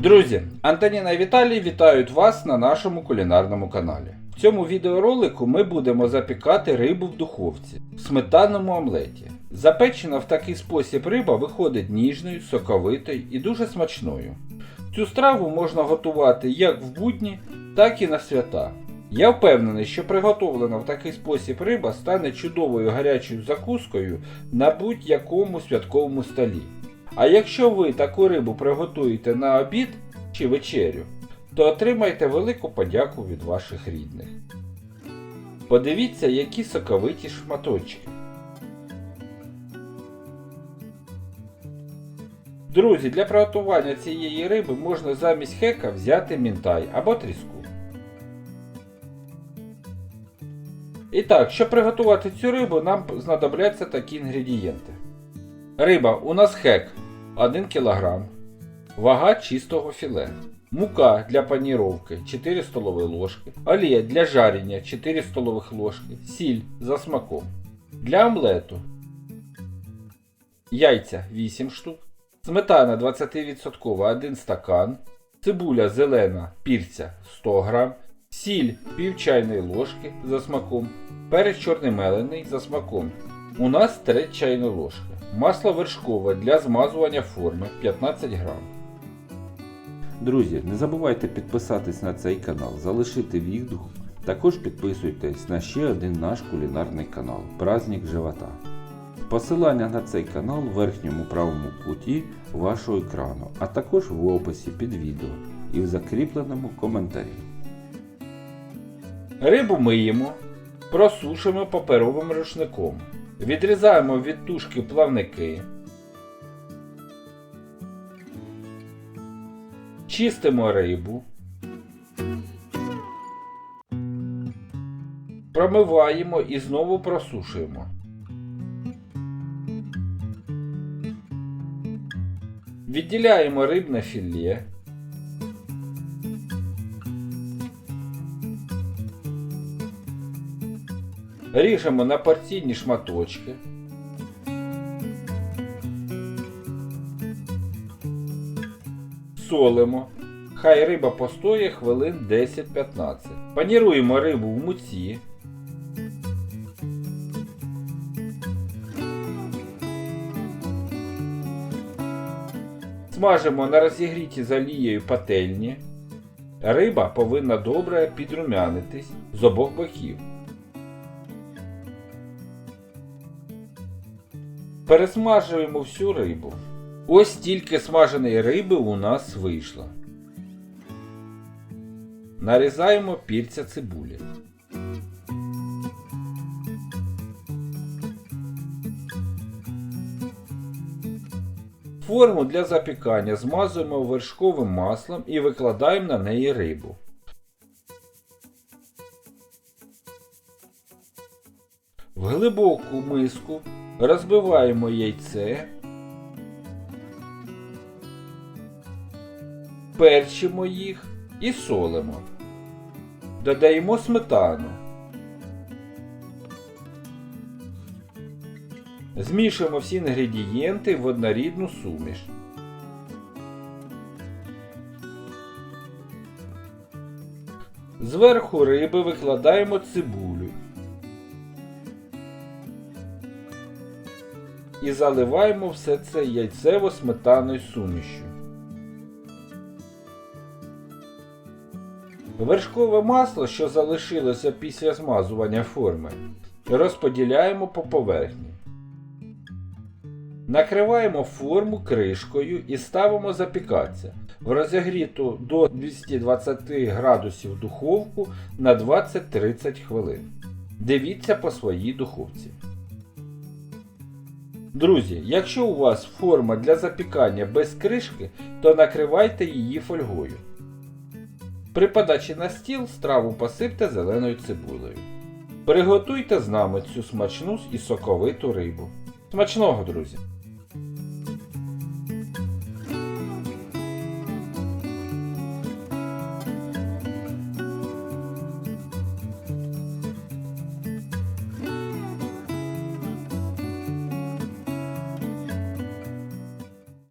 Друзі, Антоніна і Віталій вітають вас на нашому кулінарному каналі. В цьому відеоролику ми будемо запікати рибу в духовці в сметанному омлеті. Запечена в такий спосіб риба виходить ніжною, соковитою і дуже смачною. Цю страву можна готувати як в будні, так і на свята. Я впевнений, що приготовлена в такий спосіб риба стане чудовою гарячою закускою на будь-якому святковому столі. А якщо ви таку рибу приготуєте на обід чи вечерю, то отримайте велику подяку від ваших рідних. Подивіться, які соковиті шматочки. Друзі, для приготування цієї риби можна замість хека взяти мінтай або тріску. І так, щоб приготувати цю рибу, нам знадобляться такі інгредієнти. Риба у нас хек 1 кг. Вага чистого філе. Мука для паніровки 4 столові ложки. Олія для жарення 4 столових ложки. Сіль за смаком. Для омлету. Яйця 8 штук. Сметана 20% 1 стакан. Цибуля зелена пірця 100 г. Сіль пів чайної ложки за смаком. Перець чорний мелений за смаком. У нас 3 чайні ложки. Масло вершкове для змазування форми 15 грам. Друзі, не забувайте підписатись на цей канал, залишити відгук. Також підписуйтесь на ще один наш кулінарний канал Праздник Живота. Посилання на цей канал в верхньому правому куті вашого екрану, а також в описі під відео і в закріпленому коментарі. Рибу миємо, просушимо паперовим рушником. Відрізаємо від тушки плавники. Чистимо рибу. Промиваємо і знову просушуємо. Відділяємо рибне філе. Ріжемо на порційні шматочки. Солимо. Хай риба постоє хвилин 10-15. Паніруємо рибу в муці. Смажимо на розігріті з олією пательні. Риба повинна добре підрумянитись з обох боків. Пересмажуємо всю рибу. Ось стільки смаженої риби у нас вийшло. Нарізаємо пільця цибулі. Форму для запікання змазуємо вершковим маслом і викладаємо на неї рибу. В глибоку миску розбиваємо яйце, перчимо їх і солимо. Додаємо сметану. Змішуємо всі інгредієнти в однорідну суміш. Зверху риби викладаємо цибулю. І заливаємо все це яйцево-сметаною сумішю. Вершкове масло, що залишилося після змазування форми, розподіляємо по поверхні. Накриваємо форму кришкою і ставимо запікатися в розігріту до 220 градусів духовку на 20-30 хвилин. Дивіться по своїй духовці. Друзі, якщо у вас форма для запікання без кришки, то накривайте її фольгою. При подачі на стіл страву посипте зеленою цибулею. Приготуйте з нами цю смачну і соковиту рибу. Смачного, друзі!